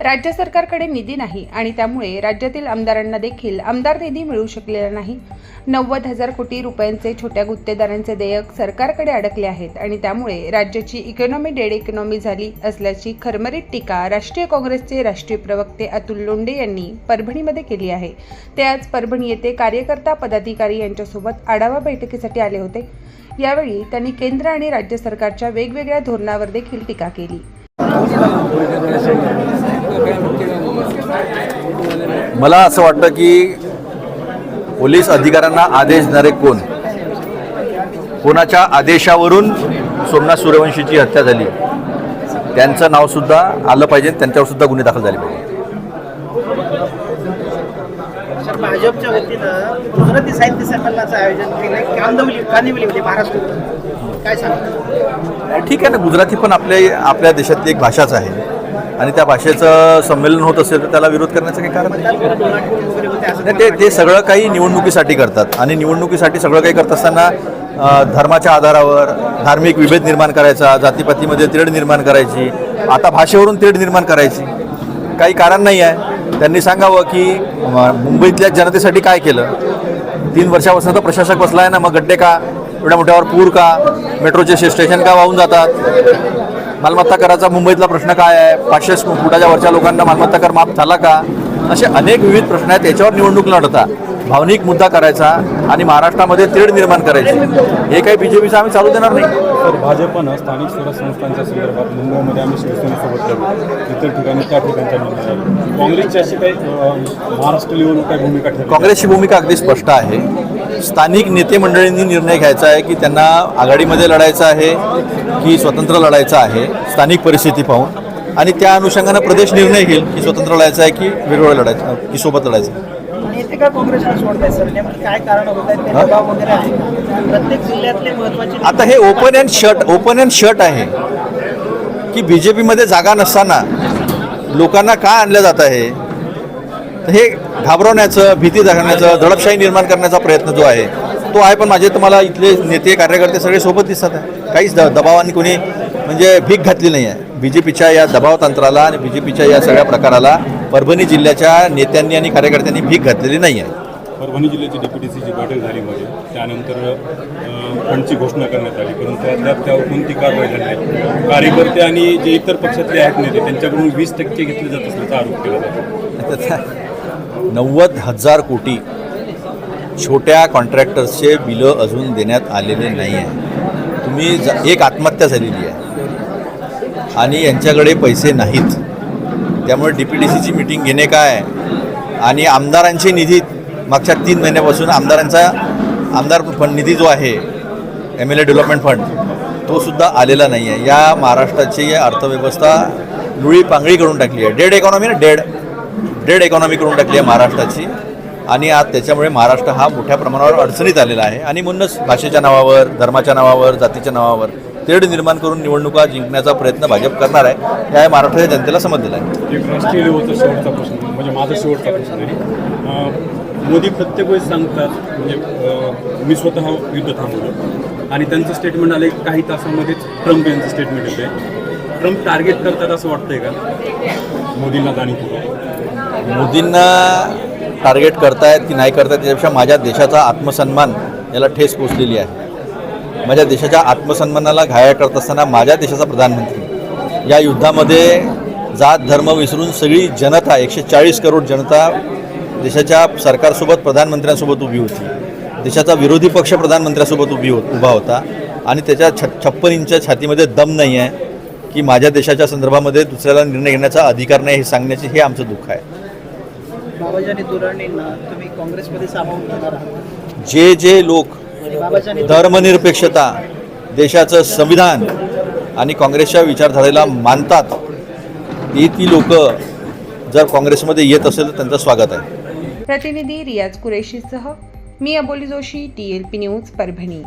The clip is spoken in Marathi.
राज्य सरकारकडे निधी नाही आणि त्यामुळे राज्यातील आमदारांना देखील आमदार निधी मिळू शकलेला नाही. नव्वद हजार कोटी रुपयांचे छोट्या गुत्तेदारांचे देयक सरकारकडे अडकले आहेत आणि त्यामुळे राज्याची इकॉनॉमी डेड इकॉनॉमी झाली असल्याची खरमरीत टीका राष्ट्रीय काँग्रेसचे राष्ट्रीय प्रवक्ते अतुल लोंडे यांनी परभणीमध्ये केली आहे. ते आज परभणी येथे कार्यकर्ता पदाधिकारी यांच्यासोबत आढावा बैठकीसाठी आले होते. यावेळी त्यांनी केंद्र आणि राज्य सरकारच्या वेगवेगळ्या धोरणावर देखील टीका केली. मला असं वाटतं की पोलीस अधिकाऱ्यांना आदेश देणारे कोण? कोणाच्या आदेशावरून सोमनाथ सूर्यवंशीची हत्या झाली? त्यांचं नावसुद्धा आलं पाहिजे त्यांच्यावर सुद्धा गुन्हे दाखल झाले पाहिजे. सर भाजपच्या वतीनं गुजराती साहित्य संमेलनाचं आयोजन केलं कांदवली कांदिवलीमध्ये महाराष्ट्र. काय सांगा ठीक आहे ना गुजराती पण आपल्या आपल्या देशातली एक भाषाच आहे. आणि त्या भाषेचं संमेलन होत असेल तर त्याला विरोध करण्याचं काही कारण नाही. ते ते सगळं काही निवडणुकीसाठी करतात. आणि निवडणुकीसाठी सगळं काही करत असताना धर्माच्या आधारावर धार्मिक विभेद निर्माण करायचा जातीपातीमध्ये तेढ निर्माण करायची आता भाषेवरून तेढ निर्माण करायची काही कारण नाही आहे. त्यांनी सांगावं की मुंबईतल्या जनतेसाठी काय केलं? तीन वर्षापासून तर प्रशासक बसला आहे ना मग गड्डे का? एवढ्या मोठ्यावर पूर का? मेट्रोचे स्टेशन का वाहून जातात? मालमत्ता कराचा मुंबईतला प्रश्न काय आहे? पाचशे फुटाच्या वरच्या लोकांना मालमत्ता कर माफ झाला का? असे अनेक विविध प्रश्न आहेत. त्याच्यावर निवडणूक लढता. भावनिक मुद्दा करायचा आणि महाराष्ट्रामध्ये तेढ निर्माण करायची. हे काही बीजेपीचं आम्ही चालू देणार नाही. तर भाजपनं स्थानिक स्वराज संस्थांच्या संदर्भात मुंबईमध्ये आम्ही शिवसेनेसोबत लढू. इतर ठिकाणी त्या ठिकाणच्या. काँग्रेसची अशी काही महाराष्ट्र लेवलवर काही भूमिका काँग्रेसची भूमिका अगदी स्पष्ट आहे. स्थानिक नेते मंडळींनी निर्णय घ्यायचा आहे की त्यांना आघाडीमध्ये लढायचं आहे की स्वतंत्र लढायचं आहे स्थानिक परिस्थिती पाहून. आणि त्या अनुषंगानं प्रदेश निर्णय घेईल की स्वतंत्र लढायचं आहे की वेगवेगळं लढायचं की सोबत लढायचं. आहे. आता हे open and shut open and shut आहे. की बी जे पीमध्ये जागा नसताना लोकांना का आणलं जात आहे? हे घाबरवण्याचं भीती दाखवण्याचं दडपशाही निर्माण करण्याचा प्रयत्न जो आहे तो आहे. पण माझे तुम्हाला इथले नेते कार्यकर्ते सगळे सोबत दिसतात. आहे काहीच द दबावाने कोणी म्हणजे भीक घातली नाही आहे बी जे पीच्या या दबाव तंत्राला आणि बी जे पीच्या या सगळ्या प्रकाराला परभणी जिल्ह्याच्या नेत्यांनी आणि कार्यकर्त्यांनी भीक घातलेली नाही आहे परभणी जिल्ह्याची डीपीटीसीची बैठक झाली मध्ये त्यानंतर फंडची घोषणा करण्यात आली. परंतु अद्याप त्यावर कोणती कारवाई झाली नाही. कार्यकर्ते आणि जे इतर पक्षातले आहेत नेते त्यांच्याकडून वीस टक्के घेतले जात असल्याचा आरोप केला जातो. नव्वद हजार कोटी छोट्या कॉन्ट्रॅक्टर्सचे बिलं अजून देण्यात आलेले नाही आहे तुम्ही ज एक आत्महत्या झालेली आहे. आणि यांच्याकडे पैसे नाहीत. त्यामुळे डी पी डी सीची मिटिंग घेणे काय? आणि आमदारांचे निधी मागच्या तीन महिन्यापासून आमदारांचा आमदार फंड निधी जो आहे M L A development fund तो सुद्धा आलेला नाही आहे या महाराष्ट्राची अर्थव्यवस्था लुळी पांगळी करून टाकली आहे. डेड इकॉनॉमी ना? डेड. डेड इकॉनॉमी करून टाकली आहे महाराष्ट्राची. आणि आज त्याच्यामुळे महाराष्ट्र हा मोठ्या प्रमाणावर अडचणीत आलेला आहे. आणि म्हणूनच भाषेच्या नावावर धर्माच्या नावावर जातीच्या नावावर तेढ निर्माण करून निवडणुका जिंकण्याचा प्रयत्न भाजप करणार आहे. हे महाराष्ट्राच्या जनतेला समजलेला आहे शेवटचा प्रश्न म्हणजे माझा शेवटचा प्रश्न आहे. मोदी प्रत्येक वेळेस सांगतात म्हणजे मी स्वतः युद्ध थांबवलं. आणि त्यांचं स्टेटमेंट आलं काही तासामध्येच ट्रम्प यांचं स्टेटमेंट येते ट्रम्प टार्गेट करतात असं वाटतंय का? मोदींना जाणीव मोदींना टार्गेट करतायत की नाही करतायत त्यापेक्षा माझ्या देशाचा आत्मसन्मान याला ठेस पोचलेली आहे. माझ्या देशाच्या आत्मसन्मानाला घाया करत असताना माझ्या देशाचा प्रधानमंत्री. या युद्धामध्ये जात धर्म विसरून सगळी जनता एकशे चाळीस करोड जनता देशाच्या सरकारसोबत प्रधानमंत्र्यांसोबत उभी होती. देशाचा विरोधी पक्ष प्रधानमंत्र्यांसोबत उभी हो उभा होता. आणि त्याच्या छ छप्पन इंच्या छातीमध्ये दम नाही आहे की माझ्या देशाच्या संदर्भामध्ये दुसऱ्याला निर्णय घेण्याचा अधिकार नाही हे सांगण्याचे हे आमचं दुःख आहे. बाबाजानी दुराणींना तुम्ही काँग्रेसमध्ये सामावून घेणार आहात. जे जे लोक धर्मनिरपेक्षता देशाचं संविधान आणि काँग्रेसच्या विचारधारेला मानतात ती ती लोक जर काँग्रेसमध्ये येत असेल तर त्यांचं स्वागत आहे. प्रतिनिधी रियाज कुरेशीसह मी Aboli Joshi T L P news Parbhani.